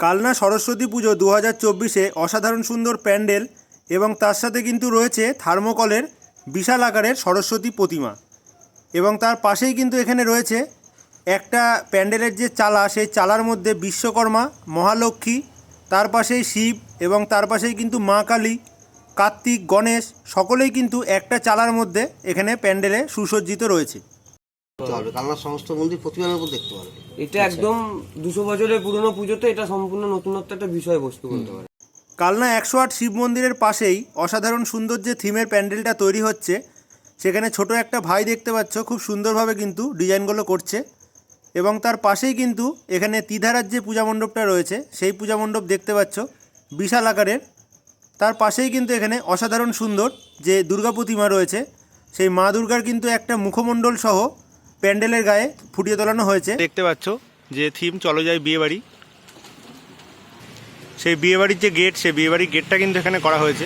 কালনা সরস্বতী পুজো দু হাজার চব্বিশে অসাধারণ সুন্দর প্যান্ডেল এবং তার সাথে কিন্তু রয়েছে থার্মোকলের বিশাল আকারের সরস্বতী প্রতিমা। এবং তার পাশেই কিন্তু এখানে রয়েছে একটা প্যান্ডেলের যে চালা, সেই চালার মধ্যে বিশ্বকর্মা, মহালক্ষ্মী, তার পাশেই শিব এবং তার পাশেই কিন্তু মা কালী, কার্তিক, গণেশ, সকলেই কিন্তু একটা চালার মধ্যে এখানে প্যান্ডেলে সুসজ্জিত রয়েছে। সমস্ত মন্দির প্রতিমার উপর দেখতে পারবে। এটা একদম দুশো বছরের পুরনো পুজোতে এটা সম্পূর্ণ নতুনত্ব একটা বিষয়বস্তু বলতে পারে কালনা একশো আট শিব মন্দিরের পাশেই অসাধারণ সুন্দর যে থিমের প্যান্ডেলটা তৈরি হচ্ছে সেখানে ছোট একটা ভাই দেখতে পাচ্ছ খুব সুন্দরভাবে কিন্তু ডিজাইনগুলো করছে। এবং তার পাশেই কিন্তু এখানে তিধারার যে পূজা মণ্ডপটা রয়েছে সেই পূজা মণ্ডপ দেখতে পাচ্ছ বিশাল আকারের। তার পাশেই কিন্তু এখানে অসাধারণ সুন্দর যে দুর্গা প্রতিমা রয়েছে সেই মা দুর্গার কিন্তু একটা মুখমণ্ডল সহ প্যান্ডেলের গায়ে ফুটিয়ে তোলানো হয়েছে। দেখতে পাচ্ছ যে থিম চলো যায় বিয়ে বাড়ি সেই বিয়েবাড়ির যে গেট সেই বিয়েবাড়ির গেটটা কিন্তু এখানে করা হয়েছে।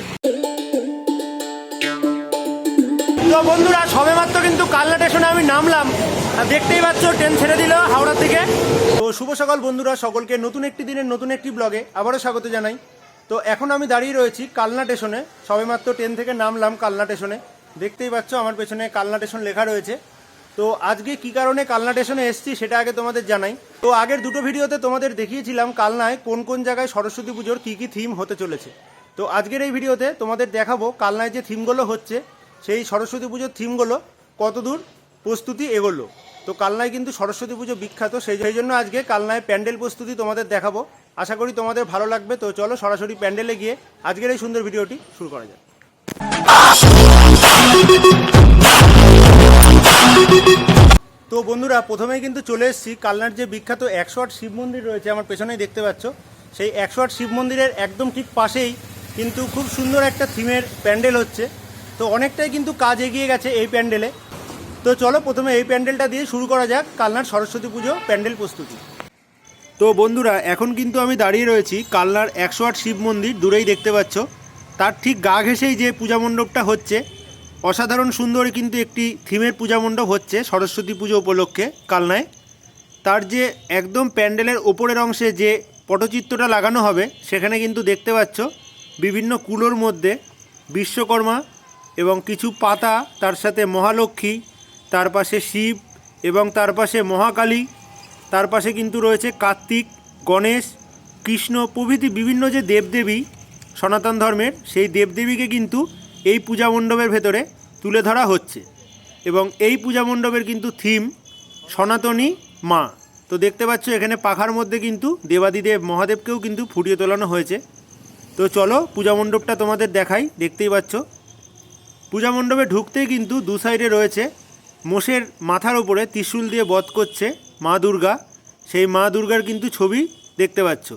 তো বন্ধুরা সবে মাত্র কিন্তু কালনা স্টেশনে আমি নামলাম। আর দেখতেই পাচ্ছ ট্রেন ছেড়ে দিল হাওড়া থেকে তো শুভ সকাল বন্ধুরা সকলকে নতুন একটি দিনের নতুন একটি ব্লগে আবারও স্বাগত জানাই। তো এখন আমি দাঁড়িয়ে রয়েছি কালনা স্টেশনে। সবে মাত্র ট্রেন থেকে নামলাম কালনা স্টেশনে। দেখতেই পাচ্ছ আমার পেছনে কালনা স্টেশন লেখা রয়েছে। তো আজকে কি কারণে কালনা স্টেশনে এসেছি সেটা আগে তোমাদের জানাই। তো আগের দুটো ভিডিওতে তোমাদের দেখিয়েছিলাম কালনায় কোন কোন জায়গায় সরস্বতী পুজোর কী কী থিম হতে চলেছে। তো আজকের এই ভিডিওতে তোমাদের দেখাবো কালনায় যে থিমগুলো হচ্ছে, সেই সরস্বতী পুজোর থিমগুলো কতদূর প্রস্তুতি এগোলো। তো কালনায় কিন্তু সরস্বতী পুজো বিখ্যাত, সেই সেই জন্য আজকে কালনায় প্যান্ডেল প্রস্তুতি তোমাদের দেখাবো। আশা করি তোমাদের ভালো লাগবে, তো চলো সরাসরি প্যান্ডেলে গিয়ে আজকের এই সুন্দর ভিডিওটি শুরু করা যাক। তো বন্ধুরা, প্রথমেই কিন্তু চলে এসেছি কালনার যে বিখ্যাত একশো আট শিব মন্দির রয়েছে, আমার পেছনেই দেখতে পাচ্ছ। সেই একশো আট শিব মন্দিরের একদম ঠিক পাশেই কিন্তু খুব সুন্দর একটা থিমের প্যান্ডেল হচ্ছে। তো অনেকটাই কিন্তু কাজ এগিয়ে গেছে এই প্যান্ডেলে। তো চলো প্রথমে এই প্যান্ডেলটা দিয়ে শুরু করা যাক, কালনার সরস্বতী পুজো, প্যান্ডেল প্রস্তুতি। তো বন্ধুরা, এখন কিন্তু আমি দাঁড়িয়ে রয়েছি কালনার একশো আট শিব মন্দির, দূরেই দেখতে পাচ্ছ। তার ঠিক গা ঘেঁষেই যে পূজা মণ্ডপটা হচ্ছে অসাধারণ সুন্দর কিন্তু একটি থিমের পূজা মণ্ডপ হচ্ছে সরস্বতী পুজো উপলক্ষে কালনায়। তার যে একদম প্যান্ডেলের ওপরের অংশে যে পটচিত্রটা লাগানো হবে, সেখানে কিন্তু দেখতে পাচ্ছ বিভিন্ন কুলোর মধ্যে বিশ্বকর্মা এবং কিছু পাতা, তার সাথে মহালক্ষ্মী, তার পাশে শিব এবং তার পাশে মহাকালী, তার পাশে কিন্তু রয়েছে কার্তিক, গণেশ, কৃষ্ণ প্রভৃতি বিভিন্ন যে দেবদেবী সনাতন ধর্মের, সেই দেবদেবীকে কিন্তু এই পূজা মণ্ডপের ভেতরে তুলে ধরা হচ্ছে। এবং এই পূজা মণ্ডপের কিন্তু থিম সনাতনী মা। তো দেখতে পাচ্ছ, এখানে পাখার মধ্যে কিন্তু দেবাদিদেব মহাদেবকেও কিন্তু ফুটিয়ে তোলানো হয়েছে। তো চলো পূজা মণ্ডপটা তোমাদের দেখাই, দেখতেই পাচ্ছ। পূজা মণ্ডপে ঢুকতেই কিন্তু দু সাইডে রয়েছে মোষের মাথার ওপরে ত্রিশূল দিয়ে বধ করছে মা দুর্গা। সেই মা দুর্গার কিন্তু ছবি দেখতে পাচ্ছ।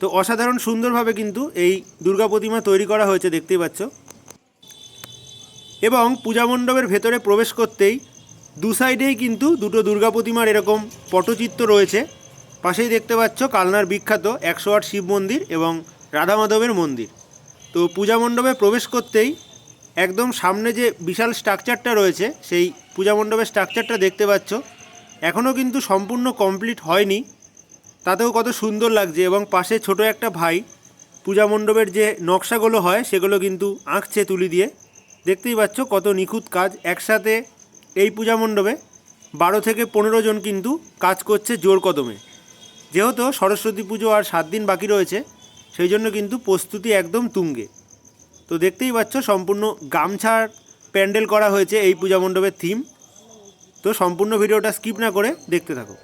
তো অসাধারণ সুন্দরভাবে কিন্তু এই দুর্গা প্রতিমা তৈরি করা হয়েছে, দেখতেই পাচ্ছ। এবং পূজা মণ্ডপের ভেতরে প্রবেশ করতেই দু সাইডেই কিন্তু দুটো দুর্গা প্রতিমার এরকম পটচিত্র রয়েছে। পাশেই দেখতে পাচ্ছ কালনার বিখ্যাত একশো আট শিব মন্দির এবং রাধা মাধবের মন্দির। তো পূজা মণ্ডপে প্রবেশ করতেই একদম সামনে যে বিশাল স্ট্রাকচারটা রয়েছে, সেই পূজা মণ্ডপের স্ট্রাকচারটা দেখতে পাচ্ছ। এখনও কিন্তু সম্পূর্ণ কমপ্লিট হয়নি। তাতেও কত সুন্দর লাগছে এবং পাশে ছোট একটা ভাই পূজা মণ্ডপের যে নকশাগুলো হয়, সেগুলো কিন্তু আঁকছে তুলি দিয়ে। দেখতেই পাচ্ছ কত নিখুঁত কাজ। একসাথে এই পূজা মণ্ডপে বারো থেকে পনেরো জন কিন্তু কাজ করছে জোর কদমে। যেহেতু সরস্বতী পুজো আর সাত দিন বাকি রয়েছে, সেই জন্য কিন্তু প্রস্তুতি একদম তুঙ্গে। তো দেখতেই পাচ্ছ সম্পূর্ণ গামছার প্যান্ডেল করা হয়েছে এই পূজা মণ্ডপের থিম। তো সম্পূর্ণ ভিডিওটা স্কিপ না করে দেখতে থাকো।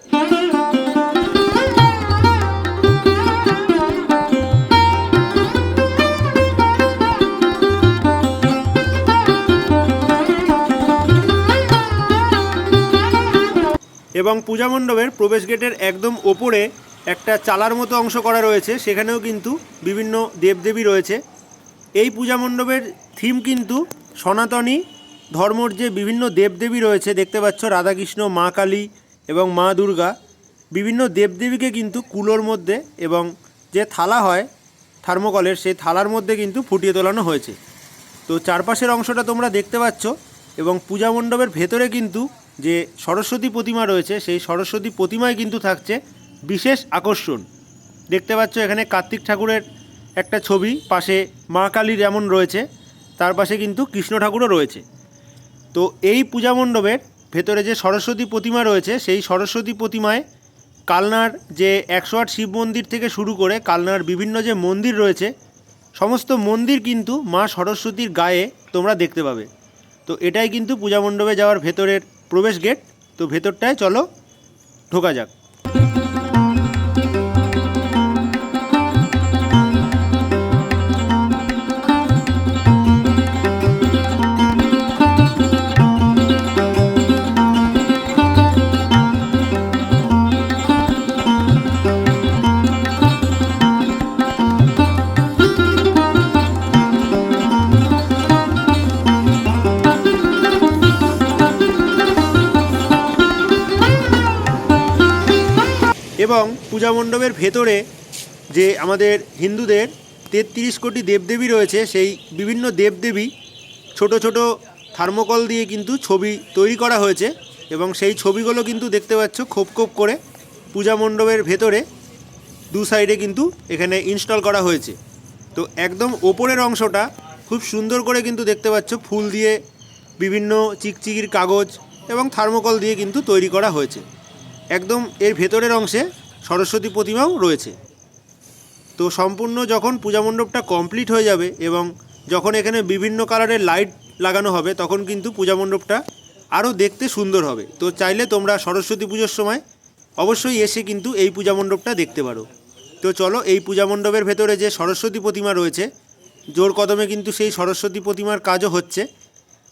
এবং পূজা মণ্ডপের প্রবেশ গেটের একদম ওপরে একটা চালার মতো অংশ করা রয়েছে, সেখানেও কিন্তু বিভিন্ন দেবদেবী রয়েছে। এই পূজা মণ্ডপের থিম কিন্তু সনাতনী ধর্মর যে বিভিন্ন দেবদেবী রয়েছে, দেখতে পাচ্ছ রাধাকৃষ্ণ, মা কালী এবং মা দুর্গা। বিভিন্ন দেবদেবীকে কিন্তু কুলোর মধ্যে এবং যে থালা হয় থার্মোকলের, সেই থালার মধ্যে কিন্তু ফুটিয়ে তোলানো হয়েছে। তো চারপাশের অংশটা তোমরা দেখতে পাচ্ছ এবং পূজা মণ্ডপের ভেতরে কিন্তু যে সরস্বতী প্রতিমা রয়েছে, সেই সরস্বতী প্রতিমায় কিন্তু থাকছে বিশেষ আকর্ষণ। দেখতে পাচ্ছ এখানে কার্তিক ঠাকুরের একটা ছবি, পাশে মা কালীর যেমন রয়েছে, তার পাশে কিন্তু কৃষ্ণ ঠাকুরও রয়েছে। তো এই পূজা মণ্ডপের ভেতরে যে সরস্বতী প্রতিমা রয়েছে, সেই সরস্বতী প্রতিমায় কালনার যে একশো আট শিব মন্দির থেকে শুরু করে কালনার বিভিন্ন যে মন্দির রয়েছে, সমস্ত মন্দির কিন্তু মা সরস্বতীর গায়ে তোমরা দেখতে পাবে। তো এটাই কিন্তু পূজা মণ্ডপে যাওয়ার ভেতরের প্রবেশ গেট তো ভেতরটায় চলো ঢোকা যাক। এবং পূজা মণ্ডপের ভেতরে যে আমাদের হিন্দুদের তেত্রিশ কোটি দেবদেবী রয়েছে, সেই বিভিন্ন দেবদেবী ছোট ছোট থার্মোকল দিয়ে কিন্তু ছবি তৈরি করা হয়েছে এবং সেই ছবিগুলো কিন্তু দেখতে পাচ্ছ খোপ খোপ করে পূজা মণ্ডপের ভেতরে দু সাইডে কিন্তু এখানে ইনস্টল করা হয়েছে। তো একদম ওপরের অংশটা খুব সুন্দর করে কিন্তু দেখতে পাচ্ছ, ফুল দিয়ে বিভিন্ন চিকচিকির কাগজ এবং থার্মোকল দিয়ে কিন্তু তৈরি করা হয়েছে। একদম এর ভেতরের অংশে সরস্বতী প্রতিমাও রয়েছে। তো সম্পূর্ণ যখন পূজা মণ্ডপটা কমপ্লিট হয়ে যাবে এবং যখন এখানে বিভিন্ন কালারের লাইট লাগানো হবে, তখন কিন্তু পূজা মণ্ডপটা আরও দেখতে সুন্দর হবে। তো চাইলে তোমরা সরস্বতী পুজোর সময় অবশ্যই এসে কিন্তু এই পূজা মণ্ডপটা দেখতে পারো। তো চলো, এই পূজা মণ্ডপের ভেতরে যে সরস্বতী প্রতিমা রয়েছে, জোর কদমে কিন্তু সেই সরস্বতী প্রতিমার কাজও হচ্ছে।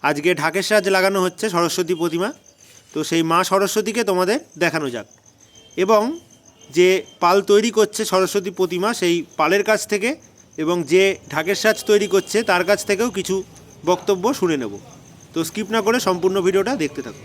আজকে ঢাকের সাজ লাগানো হচ্ছে সরস্বতী প্রতিমা। তো সেই মা সরস্বতীকে তোমাদের দেখানো যাক। এবং যে পাল তৈরি করছে সরস্বতী প্রতিমা সেই পালের কাছ থেকে এবং যে ঢাকের সাজ তৈরি করছে তার কাছ থেকেও কিছু বক্তব্য শুনে নেব। তো স্কিপ না করে সম্পূর্ণ ভিডিওটা দেখতে থাকো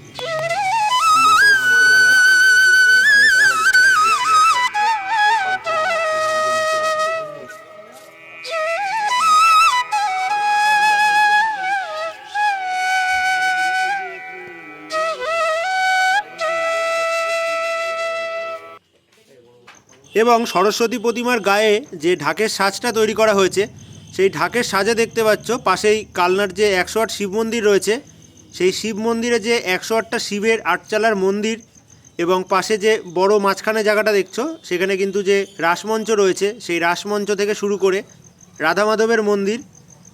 এবং সরস্বতী প্রতিমার গায়ে যে ঢাকের সাজটা তৈরি করা হয়েছে, সেই ঢাকের সাজে দেখতে পাচ্ছ, পাশেই কালনার যে একশো আট শিব মন্দির রয়েছে, সেই শিব মন্দিরে যে একশো আটটা শিবের আটচালার মন্দির এবং পাশে যে বড় মাঝখানে জায়গাটা দেখছ, সেখানে কিন্তু যে রাসমঞ্চ রয়েছে, সেই রাসমঞ্চ থেকে শুরু করে রাধা মাধবের মন্দির,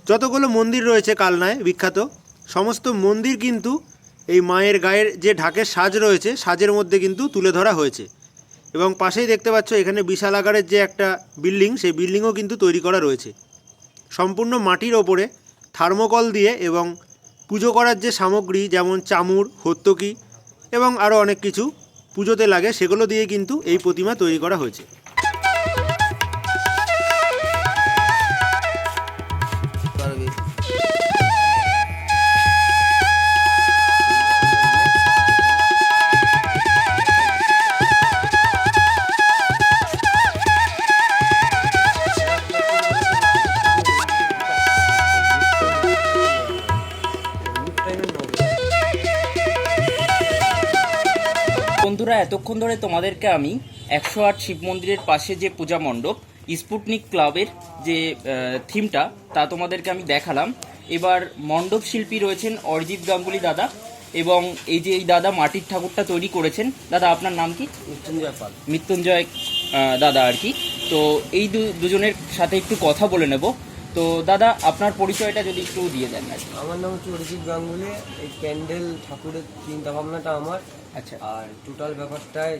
যতগুলো মন্দির রয়েছে কালনায়, বিখ্যাত, সমস্ত মন্দির কিন্তু এই মায়ের গায়ের যে ঢাকের সাজ রয়েছে, সাজের মধ্যে কিন্তু তুলে ধরা হয়েছে। এবং পাশেই দেখতে পাচ্ছ এখানে বিশাল আকারের যে একটা বিল্ডিং, সেই বিল্ডিংও কিন্তু তৈরি করা রয়েছে। সম্পূর্ণ মাটির ওপরে থার্মোকল দিয়ে এবং পুজো করার যে সামগ্রী, যেমন চামুর হত্যকি এবং আরও অনেক কিছু পুজোতে লাগে, সেগুলো দিয়ে কিন্তু এই প্রতিমা তৈরি করা হয়েছে। এতক্ষণ ধরে তোমাদেরকে আমি একশো আট শিব মন্দিরের পাশে যে পূজা মণ্ডপ স্পুটনিক ক্লাবের যে থিমটা তা তোমাদেরকে আমি দেখালাম। এবার মণ্ডপ শিল্পী রয়েছেন অরিজিৎ গাঙ্গুলি দাদা এবং এই যে এই দাদা মাটির ঠাকুরটা তৈরি করেছেন দাদা আপনার নাম কি? মৃত্যুঞ্জয় পাল। মৃত্যুঞ্জয় দাদা আর কি। তো এই দুজনের সাথে একটু কথা বলে নেব। তো দাদা আপনার পরিচয়টা যদি একটু দিয়ে দেন। আমার নাম হচ্ছে অরিজিৎ গাঙ্গুলি এই প্যান্ডেল ঠাকুরের চিন্তা ভাবনাটা আমার। আচ্ছা। আর টোটাল ব্যাপারটায়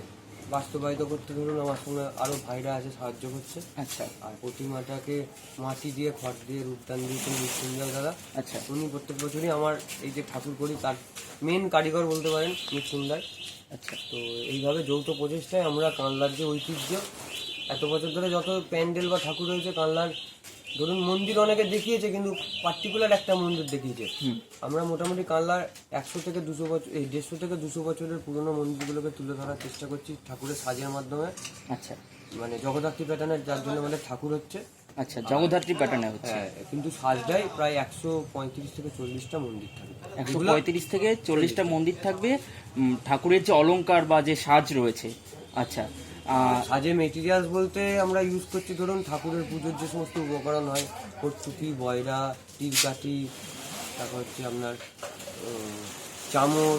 বাস্তবায়িত করতে ধরুন আমার সঙ্গে আরও ভাইরা আছে সাহায্য করছে। আচ্ছা। আর প্রতিমাটাকে মাটি দিয়ে খড় দিয়ে রূপদান দিয়েছেন মৃত্যুঞ্জয় দাদা। আচ্ছা। উনি প্রত্যেক বছরই আমার এই যে ঠাকুর করি তার মেন কারিগর বলতে পারেন মৃত্যুঞ্জয় আচ্ছা। তো এইভাবে যৌথ প্রচেষ্টায় আমরা কানলার যে ঐতিহ্য এত বছর ধরে যত প্যান্ডেল বা ঠাকুর রয়েছে কানলার ধরুন মন্দির অনেকে দেখিয়েছে কিন্তু পার্টিকুলার একটা মন্দির দেখিয়েছে। আমরা মোটামুটি কানলার একশো থেকে দুশো বছর এই দেড়শো থেকে দুশো বছরের পুরনো মন্দিরগুলোকে তুলে ধরার চেষ্টা করছি ঠাকুরের সাজের মাধ্যমে। আচ্ছা। মানে জগদ্ধাত্রী প্যাটার্নের যার জন্য আমাদের ঠাকুর হচ্ছে। আচ্ছা জগদ্ধাত্রী প্যাটার্নে হচ্ছে। হ্যাঁ কিন্তু সাজটাই প্রায় একশো পঁয়ত্রিশ থেকে চল্লিশটা মন্দির থাকবে। একশো পঁয়ত্রিশ থেকে চল্লিশটা মন্দির থাকবে। ঠাকুরের যে অলংকার বা যে সাজ রয়েছে। আচ্ছা সাজে মেটেরিয়ালস বলতে আমরা ইউজ করছি ধরুন ঠাকুরের পুজোর যে সমস্ত উপকরণ হয় কর্তুকি বয়রা টিরকাঠি তারপর হচ্ছে আপনার চামর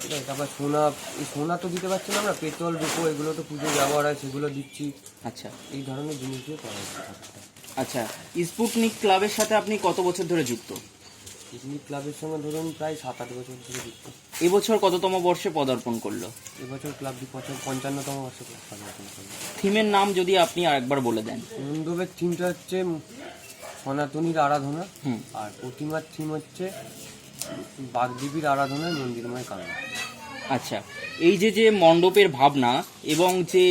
ঠিক আছে তারপর সোনা এই সোনা তো দিতে পারছি না আমরা পেট্রোল রূপো এগুলো তো পুজোয় ব্যবহার হয় সেগুলো দিচ্ছি। আচ্ছা। এই ধরনের জিনিস দিয়ে করা হচ্ছে। আচ্ছা স্পুটনিক ক্লাবের সাথে আপনি কত বছর ধরে যুক্ত? পিকনিক ক্লাবের সঙ্গে ধরুন প্রায় সাত আট বছর ধরে যুক্ত। এবছর কততম বর্ষে পদার্পণ করল? এবছর ক্লাবটি পঞ্চাশ পঞ্চান্নতম বর্ষে পদার্পণ করল। থিমের নাম যদি আপনি আরেকবার বলে দেন। মণ্ডপের থিমটা হচ্ছে সনাতনীর আরাধনা। আর প্রতিমার থিম হচ্ছে বাগদেবীর আরাধনায় মন্দিরময় কারণ। আচ্ছা এই যে যে মণ্ডপের ভাবনা এবং যে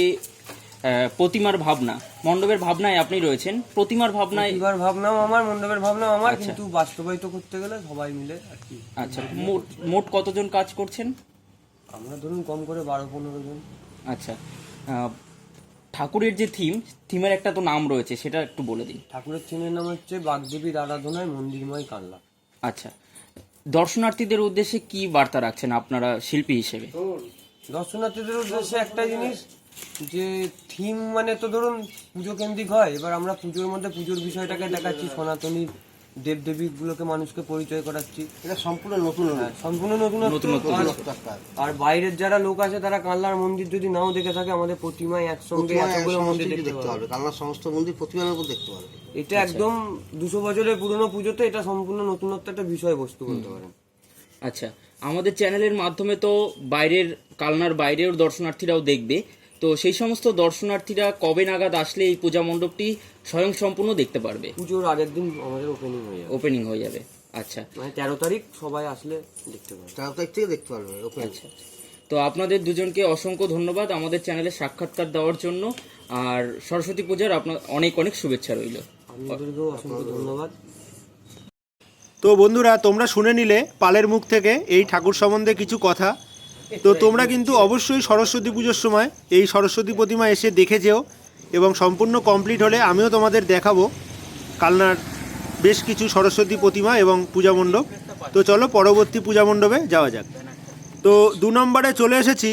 প্রতিমার ভাবনা মণ্ডপের ভাবনায় আপনি রয়েছেন। প্রতিমার ভাবনায় প্রতিমার ভাবনাও আমার মণ্ডপের ভাবনাও আমার আচ্ছা। কিন্তু বাস্তবায়িত করতে গেলে সবাই মিলে আর কি। আচ্ছা মোট মোট কতজন কাজ করছেন? আমরা ধরুন কম করে বারো পনেরো জন। আচ্ছা আহ, ঠাকুরের যে থিম থিমের একটা তো নাম রয়েছে সেটা একটু বলে দিন। ঠাকুরের থিমের নাম হচ্ছে বাগদেবীর আরাধনায় মন্দিরময় কানলা আচ্ছা দর্শনার্থীদের উদ্দেশ্যে কি বার্তা রাখছেন আপনারা শিল্পী হিসেবে? দর্শনার্থীদের উদ্দেশ্যে একটা জিনিস যে থিম মানে তো ধরুন পুজো কেন্দ্রিক হয় এবার আমরা পুজোর মধ্যে পুজোর বিষয়টাকে দেখাচ্ছি সনাতনী দেবদেবী গুলোকে মানুষকে পরিচয় করাচ্ছি। এটা সম্পূর্ণ নতুন হ্যাঁ, সম্পূর্ণ নতুন আর বাইরের যারা লোক আছে তারা কানলার মন্দির যদি নাও দেখে থাকে আমাদের প্রতিমায় একসঙ্গে এতগুলো মন্দির দেখতে পাবে। কালনার সমস্ত মন্দির প্রতিমার উপর দেখতে পারবে এটা একদম দুশো বছরের পুরনো পুজোতে এটা সম্পূর্ণ নতুনত্ব একটা বিষয়বস্তু বলতে পারেন। আচ্ছা আমাদের চ্যানেলের মাধ্যমে তো বাইরের কালনার বাইরের দর্শনার্থীরাও দেখবে। তো সেই সমস্ত দর্শনার্থীরা কবে নাগাদ আসলে এই পূজা মণ্ডপটি স্বয়ং সম্পূর্ণ দেখতে পারবে? পুজোর আগের দিন আমাদের ওপেনিং হয়ে যাবে। ওপেনিং হয়ে যাবে। আচ্ছা। মানে তেরো তারিখ সবাই আসলে দেখতে পাবে তেরো তারিখ থেকে দেখতে পারবে ওপেন আচ্ছা তো আপনাদের দুজনকে অসংখ্য ধন্যবাদ আমাদের চ্যানেলে সাক্ষাৎকার দেওয়ার জন্য। আর সরস্বতী পূজার আপনার অনেক অনেক শুভেচ্ছা রইল। আপনাদেরকেও অসংখ্য ধন্যবাদ। তো বন্ধুরা তোমরা শুনে নিলে পালের মুখ থেকে এই ঠাকুর সম্বন্ধে কিছু কথা। তো তোমরা কিন্তু অবশ্যই সরস্বতী পুজোর সময় এই সরস্বতী প্রতিমা এসে দেখে যেও এবং সম্পূর্ণ কমপ্লিট হলে আমিও তোমাদের দেখাবো কালনার বেশ কিছু সরস্বতী প্রতিমা এবং পূজা মণ্ডপ। তো চলো পরবর্তী পূজা মণ্ডপে যাওয়া যাক। তো দু নম্বরে চলে এসেছি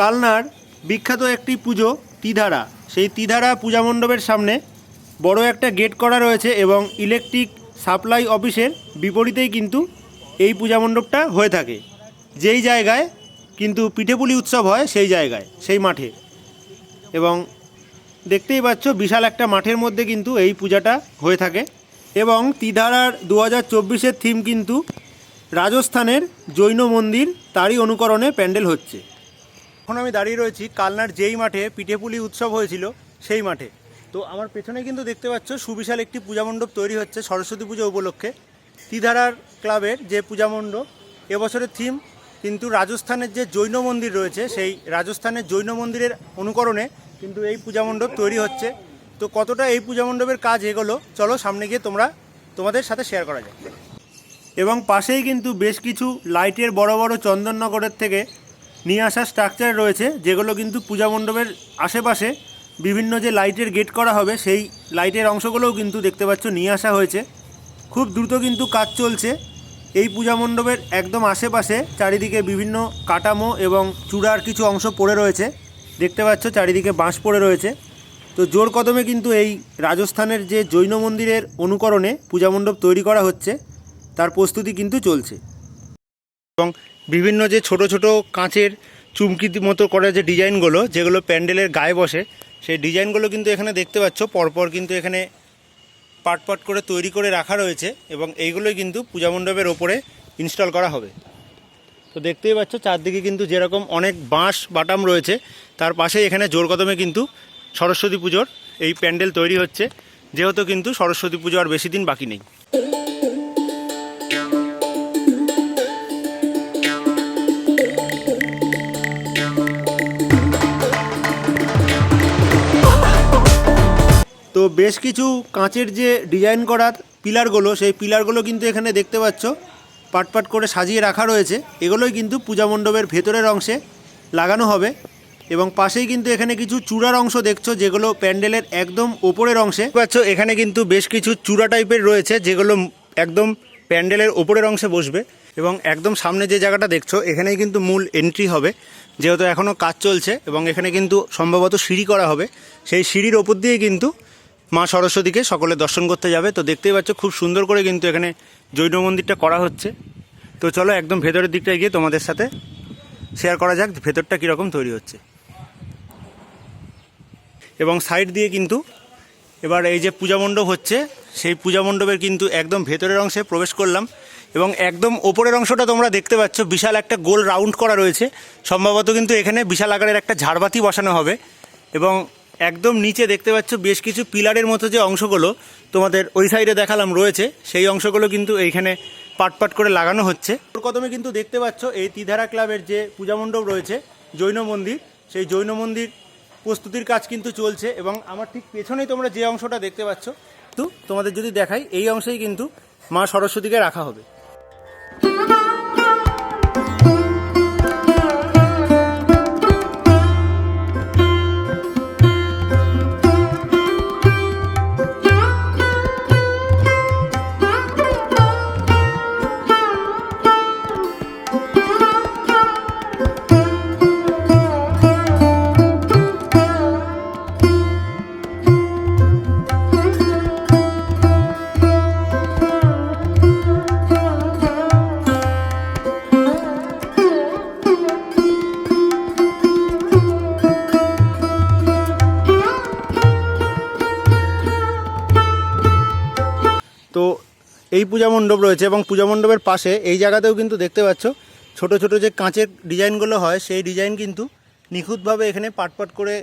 কালনার বিখ্যাত একটি পুজো, তিধারা। সেই তিধারা পূজা মণ্ডপের সামনে বড় একটা গেট করা রয়েছে এবং ইলেকট্রিক সাপ্লাই অফিসের বিপরীতেই কিন্তু এই পূজা মণ্ডপটা হয়ে থাকে। যেই জায়গায় কিন্তু পিঠেপুলি উৎসব হয় সেই জায়গায়, সেই মাঠে। এবং দেখতেই পাচ্ছ বিশাল একটা মাঠের মধ্যে কিন্তু এই পূজাটা হয়ে থাকে। এবং তিধারার দু হাজার চব্বিশের থিম কিন্তু রাজস্থানের জৈন মন্দির, তারই অনুকরণে প্যান্ডেল হচ্ছে। এখন আমি দাঁড়িয়ে রয়েছি কালনার যেই মাঠে পিঠেপুলি উৎসব হয়েছিল, সেই মাঠে। তো আমার পেছনে কিন্তু দেখতে পাচ্ছ সুবিশাল একটি পূজা মণ্ডপ তৈরি হচ্ছে সরস্বতী পুজো উপলক্ষে। তিধারার ক্লাবের যে পূজা মণ্ডপ, এবছরের থিম কিন্তু রাজস্থানের যে জৈন মন্দির রয়েছে, সেই রাজস্থানের জৈন মন্দিরের অনুকরণে কিন্তু এই পূজা মণ্ডপ তৈরি হচ্ছে। তো কতটা এই পূজা মণ্ডপের কাজ এগোলো? চলো সামনে গিয়ে তোমরা তোমাদের সাথে শেয়ার করা যায় এবং পাশেই কিন্তু বেশ কিছু লাইটের বড় বড় চন্দননগরের থেকে নিয়ে আসা স্ট্রাকচার রয়েছে, যেগুলো কিন্তু পূজা মণ্ডপের আশেপাশে বিভিন্ন যে লাইটের গেট করা হবে, সেই লাইটের অংশগুলোও কিন্তু দেখতে পাচ্ছ নিয়ে আসা হয়েছে। খুব দ্রুত কিন্তু কাজ চলছে। এই পূজা মণ্ডপের একদম আশেপাশে চারিদিকে বিভিন্ন কাঠামো এবং চূড়ার কিছু অংশ পড়ে রয়েছে। দেখতে পাচ্ছ চারিদিকে বাঁশ পড়ে রয়েছে। তো জোর কদমে কিন্তু এই রাজস্থানের যে জৈন মন্দিরের অনুকরণে পূজা মণ্ডপ তৈরি করা হচ্ছে, তার প্রস্তুতি কিন্তু চলছে। এবং বিভিন্ন যে ছোট ছোট কাঁচের চুমকি মতো করে যে ডিজাইনগুলো, যেগুলো প্যান্ডেলের গায়ে বসে, সেই ডিজাইনগুলো কিন্তু এখানে দেখতে পাচ্ছ। পরপর কিন্তু এখানে পাট পাট করে তৈরি করে রাখা রয়েছে এবং এইগুলোই কিন্তু পূজা মণ্ডপের ওপরে ইনস্টল করা হবে। তো দেখতেই পাচ্ছ, চারদিকে কিন্তু যেরকম অনেক বাঁশ বাটাম রয়েছে, তার পাশে এখানে জোর কদমে কিন্তু সরস্বতী পুজোর এই প্যান্ডেল তৈরি হচ্ছে। যেহেতু কিন্তু সরস্বতী পুজো আর বেশি দিন বাকি নেই। বেশ কিছু কাঁচের যে ডিজাইন করার পিলারগুলো, সেই পিলারগুলো কিন্তু এখানে দেখতে পাচ্ছ। পাট পাট করে সাজিয়ে রাখা রয়েছে। এগুলোই কিন্তু পূজা মণ্ডপের ভেতরের অংশে লাগানো হবে এবং পাশেই কিন্তু এখানে কিছু চূড়ার অংশ দেখছ, যেগুলো প্যান্ডেলের একদম ওপরের অংশে। পাচ্ছ, এখানে কিন্তু বেশ কিছু চূড়া টাইপের রয়েছে, যেগুলো একদম প্যান্ডেলের ওপরের অংশে বসবে এবং একদম সামনে যে জায়গাটা দেখছ, এখানেই কিন্তু মূল এন্ট্রি হবে। যেহেতু এখনও কাজ চলছে এবং এখানে কিন্তু সম্ভবত সিঁড়ি করা হবে, সেই সিঁড়ির ওপর দিয়ে কিন্তু মা সরস্বতীকে সকলে দর্শন করতে যাবে। তো দেখতেই পাচ্ছ, খুব সুন্দর করে কিন্তু এখানে জৈন মন্দিরটা করা হচ্ছে। তো চলো একদম ভেতরের দিকটায় গিয়ে তোমাদের সাথে শেয়ার করা যাক ভেতরটা কীরকম তৈরি হচ্ছে। এবং সাইড দিয়ে কিন্তু এবার এই যে পূজা মণ্ডপ হচ্ছে, সেই পূজা মণ্ডপের কিন্তু একদম ভেতরের অংশে প্রবেশ করলাম। এবং একদম ওপরের অংশটা তোমরা দেখতে পাচ্ছ, বিশাল একটা গোল রাউন্ড করা রয়েছে। সম্ভবত কিন্তু এখানে বিশাল আকারের একটা ঝাড়বাতি বসানো হবে। এবং একদম নিচে দেখতে পাচ্ছ বেশ কিছু পিলারের মতো যে অংশগুলো তোমাদের ওই সাইডে দেখালাম রয়েছে, সেই অংশগুলো কিন্তু এইখানে পাট পাট করে লাগানো হচ্ছে। কদমে কিন্তু দেখতে পাচ্ছ এই তিধারা ক্লাবের যে পূজা মণ্ডপ রয়েছে, জৈন মন্দির, সেই জৈন মন্দির প্রস্তুতির কাজ কিন্তু চলছে এবং আমার ঠিক পেছনেই তোমরা যে অংশটা দেখতে পাচ্ছ তো তোমাদের যদি দেখাই, এই অংশেই কিন্তু মা সরস্বতীকে রাখা হবে। এই পূজা মণ্ডপ রয়েছে এবং পূজা মণ্ডপের পাশে এই জায়গাতেও কিন্তু দেখতে পাচ্ছ, ছোট ছোট যে কাঁচের ডিজাইনগুলো হয়, সেই ডিজাইন কিন্তু নিখুঁতভাবে এখানে পাট পাট করে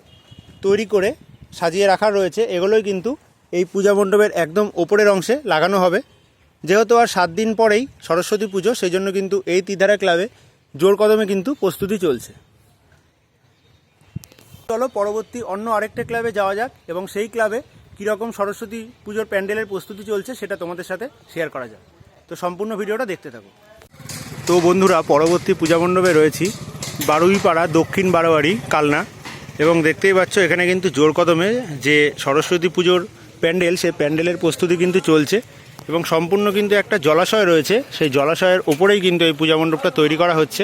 তৈরি করে সাজিয়ে রাখা রয়েছে। এগুলোই কিন্তু এই পূজা মণ্ডপের একদম ওপরের অংশে লাগানো হবে। যেহেতু আর সাত দিন পরেই সরস্বতী পুজো, সেই জন্য কিন্তু এই তিধারা ক্লাবে জোর কদমে কিন্তু প্রস্তুতি চলছে। চলো, পরবর্তী অন্য আরেকটা ক্লাবে যাওয়া যাক এবং সেই ক্লাবে কীরকম সরস্বতী পুজোর প্যান্ডেলের প্রস্তুতি চলছে সেটা তোমাদের সাথে শেয়ার করা যায় তো সম্পূর্ণ ভিডিওটা দেখতে থাকো। তো বন্ধুরা, পরবর্তী পূজা মণ্ডপে রয়েছি বারুইপাড়া দক্ষিণ বারোয়ারি, কালনা। এবং দেখতেই পাচ্ছ, এখানে কিন্তু জোর কদমে যে সরস্বতী পুজোর প্যান্ডেল, সেই প্যান্ডেলের প্রস্তুতি কিন্তু চলছে। এবং সম্পূর্ণ কিন্তু একটা জলাশয় রয়েছে। সেই জলাশয়ের ওপরেই কিন্তু এই পূজা মণ্ডপটা তৈরি করা হচ্ছে।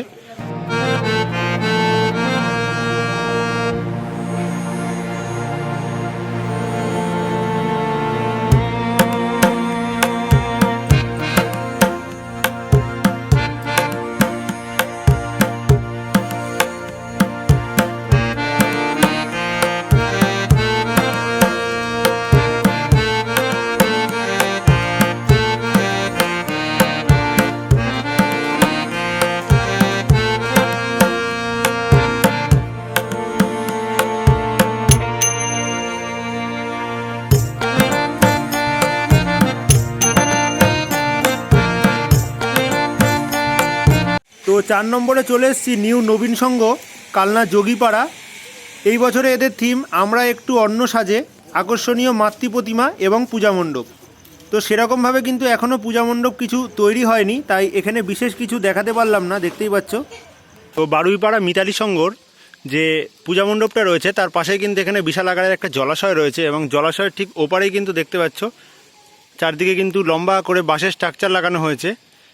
চার নম্বরে চলে এসেছি নিউ নবীন সংঘ, কালনা যোগীপাড়া। এই বছরে এদের থিম আমরা একটু অন্য সাজে, আকর্ষণীয় মাতৃ প্রতিমা এবং পূজা মণ্ডপ। তো সেরকমভাবে কিন্তু এখনও পূজা মণ্ডপ কিছু তৈরি হয়নি, তাই এখানে বিশেষ কিছু দেখাতে পারলাম না, দেখতেই পাচ্ছ। তো বারুইপাড়া মিতালি সংঘর যে পূজা মণ্ডপটা রয়েছে, তার পাশেই কিন্তু এখানে বিশাল আকারের একটা জলাশয় রয়েছে এবং জলাশয়ের ঠিক ওপারেই কিন্তু দেখতে পাচ্ছ, চারদিকে কিন্তু লম্বা করে বাঁশের স্ট্রাকচার লাগানো হয়েছে।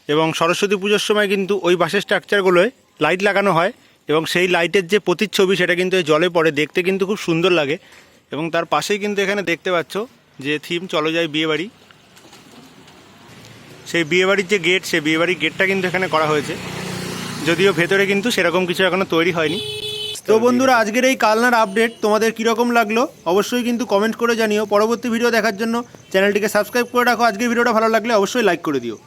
এবং সরস্বতী পুজোর সময় কিন্তু ওই বাসের স্ট্রাকচারগুলোয় লাইট লাগানো হয় এবং সেই লাইটের যে প্রতিচ্ছবি সেটা কিন্তু এই জলে পড়ে। দেখতে কিন্তু খুব সুন্দর লাগে এবং তার পাশেই কিন্তু এখানে দেখতে পাচ্ছ যে থিম চলো যায় বিয়েবাড়ি। সেই বিয়েবাড়ির যে গেট সেই বিয়েবাড়ির গেটটা কিন্তু এখানে করা হয়েছে। যদিও ভেতরে কিন্তু সেরকম কিছু এখনও তৈরি হয়নি। তো বন্ধুরা, আজকের এই কালনার আপডেট তোমাদের কীরকম লাগল অবশ্যই কিন্তু কমেন্ট করে জানিও। পরবর্তী ভিডিও দেখার জন্য চ্যানেলটিকে সাবস্ক্রাইব করে রাখো। আজকের ভিডিওটা ভালো লাগলে অবশ্যই লাইক করে দিও।